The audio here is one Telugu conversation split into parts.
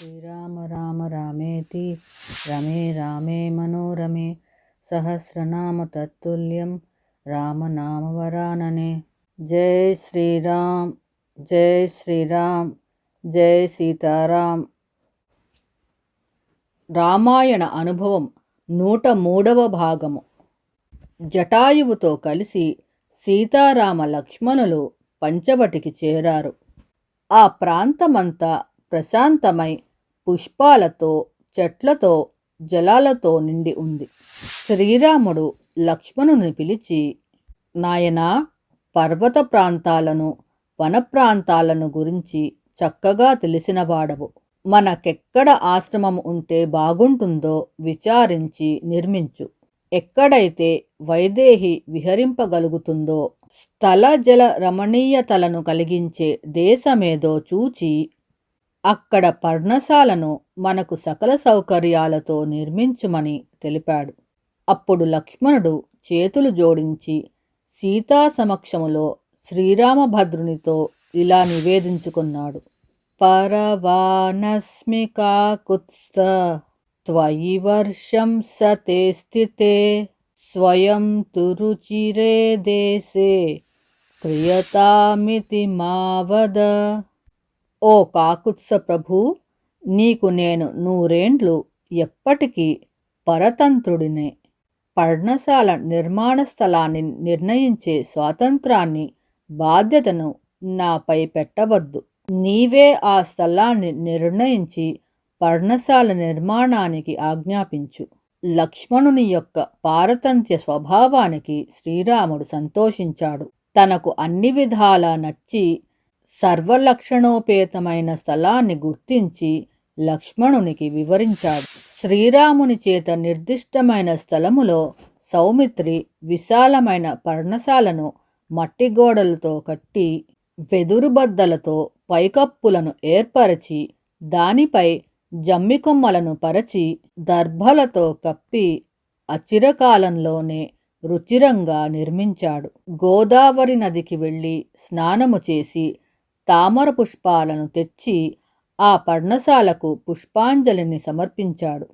శ్రీరామ రామ రామేతి రమే రామే మనోరమే సహస్రనామ తత్తుల్యం రామనామవరాననే జై శ్రీరామ్ జై శ్రీరామ్ జై సీతారాం రామాయణ అనుభవం నూట మూడవ భాగము. జటాయువుతో కలిసి సీతారామ లక్ష్మణులు పంచవటికి చేరారు. ఆ ప్రాంతమంతా ప్రశాంతమై పుష్పాలతో చెట్లతో జలాలతో నిండి ఉంది. శ్రీరాముడు లక్ష్మణుని పిలిచి నాయనా పర్వత ప్రాంతాలను వన ప్రాంతాలను గురించి చక్కగా తెలిసినవాడవు మనకెక్కడ ఆశ్రమం ఉంటే బాగుంటుందో విచారించి నిర్మించు. ఎక్కడైతే వైదేహి విహరింపగలుగుతుందో స్థల జల రమణీయతలను కలిగించే దేశమేదో చూచి అక్కడ పర్ణశాలను మనకు సకల సౌకర్యాలతో నిర్మించుమని తెలిపాడు. అప్పుడు లక్ష్మణుడు చేతులు జోడించి సీతా సమక్షములో శ్రీరామభద్రునితో ఇలా నివేదించుకున్నాడు. పరవానస్మి కాకుత్స్థ త్వయి వర్షం సతే స్థితే స్వయం తురుచిరే దేశే ప్రియతామితి మావద ఓ కాకుత్స ప్రభు నీకు నేను నూరేండ్లు ఎప్పటికీ పరతంత్రుడినే. పర్ణశాల నిర్మాణ స్థలాన్ని నిర్ణయించే స్వాతంత్రాన్ని బాధ్యతను నాపై పెట్టవద్దు. నీవే ఆ స్థలాన్ని నిర్ణయించి పర్ణశాల నిర్మాణానికి ఆజ్ఞాపించు. లక్ష్మణుని యొక్క పారతంత్య స్వభావానికి శ్రీరాముడు సంతోషించాడు. తనకు అన్ని విధాలా నచ్చి సర్వలక్షణోపేతమైన స్థలాన్ని గుర్తించి లక్ష్మణునికి వివరించాడు. శ్రీరాముని చేత నిర్దిష్టమైన స్థలములో సౌమిత్రి విశాలమైన పర్ణశాలను మట్టి గోడలతో కట్టి వెదురుబద్దలతో పైకప్పులను ఏర్పరచి దానిపై జమ్మికొమ్మలను పరచి దర్భలతో కప్పి అచిరకాలంలోనే రుచిరంగా నిర్మించాడు. గోదావరి నదికి వెళ్ళి స్నానము చేసి తామర పుష్పాలను తెచ్చి ఆ పర్ణశాలకు పుష్పాంజలిని సమర్పించాడు.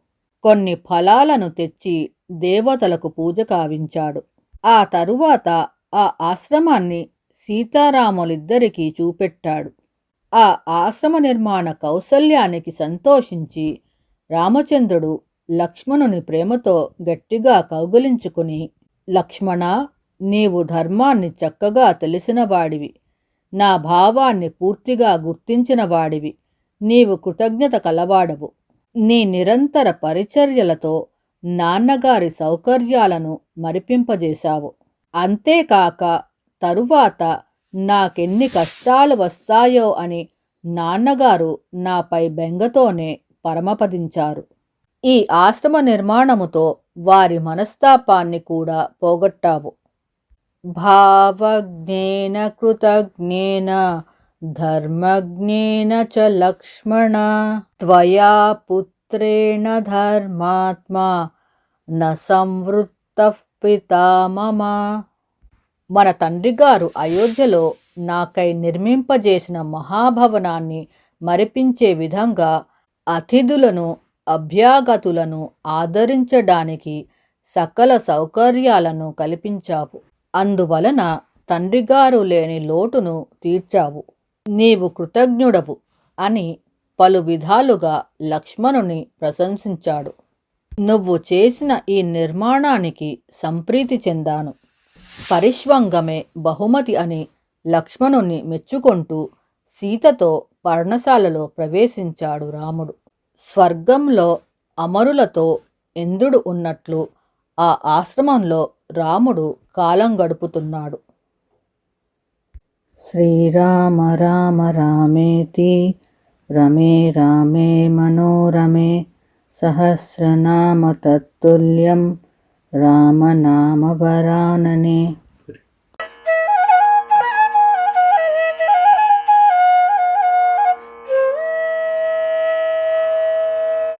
కొన్ని ఫలాలను తెచ్చి దేవతలకు పూజ కావించాడు. ఆ తరువాత ఆ ఆశ్రమాన్ని సీతారాములిద్దరికీ చూపెట్టాడు. ఆ ఆశ్రమ నిర్మాణ కౌశల్యానికి సంతోషించి రామచంద్రుడు లక్ష్మణుని ప్రేమతో గట్టిగా కౌగులించుకుని లక్ష్మణ నీవు ధర్మాన్ని చక్కగా తెలిసినవాడివి నా భావాన్ని పూర్తిగా గుర్తించిన వాడివి. నీవు కృతజ్ఞత కలవాడవు. నీ నిరంతర పరిచర్యలతో నాన్నగారి సౌకర్యాలను మరిపింపజేశావు. అంతేకాక తరువాత నాకెన్ని కష్టాలు వస్తాయో అని నాన్నగారు నాపై బెంగతోనే పరమపదించారు. ఈ ఆశ్రమ నిర్మాణముతో వారి మనస్తాపాన్ని కూడా పోగొట్టావు. భావజ్ఞేన కృతజ్ఞేన ధర్మజ్ఞేన చ లక్ష్మణ త్వయా పుత్రేణ ధర్మాత్మా న సంవృత్త పితా మమ మన తండ్రి గారు అయోధ్యలో నాకై నిర్మింపజేసిన మహాభవనాన్ని మరిపించే విధంగా అతిథులను అభ్యాగతులను ఆదరించడానికి సకల సౌకర్యాలను కల్పించావు. అందువలన తండ్రిగారు లేని లోటును తీర్చావు. నీవు కృతజ్ఞుడవు అని పలు విధాలుగా లక్ష్మణుని ప్రశంసించాడు. నువ్వు చేసిన ఈ నిర్మాణానికి సంప్రీతి చెందాను. పరిష్వంగమే బహుమతి అని లక్ష్మణుని మెచ్చుకొంటూ సీతతో పర్ణశాలలో ప్రవేశించాడు రాముడు. స్వర్గంలో అమరులతో ఇంద్రుడు ఉన్నట్లు ఆ ఆశ్రమంలో రాముడు కాలం గడుపుతున్నాడు. శ్రీరామ రామ రామేతి రమే రామే మనోరమే సహస్రనామ తత్తుల్యం రామనామవరాననే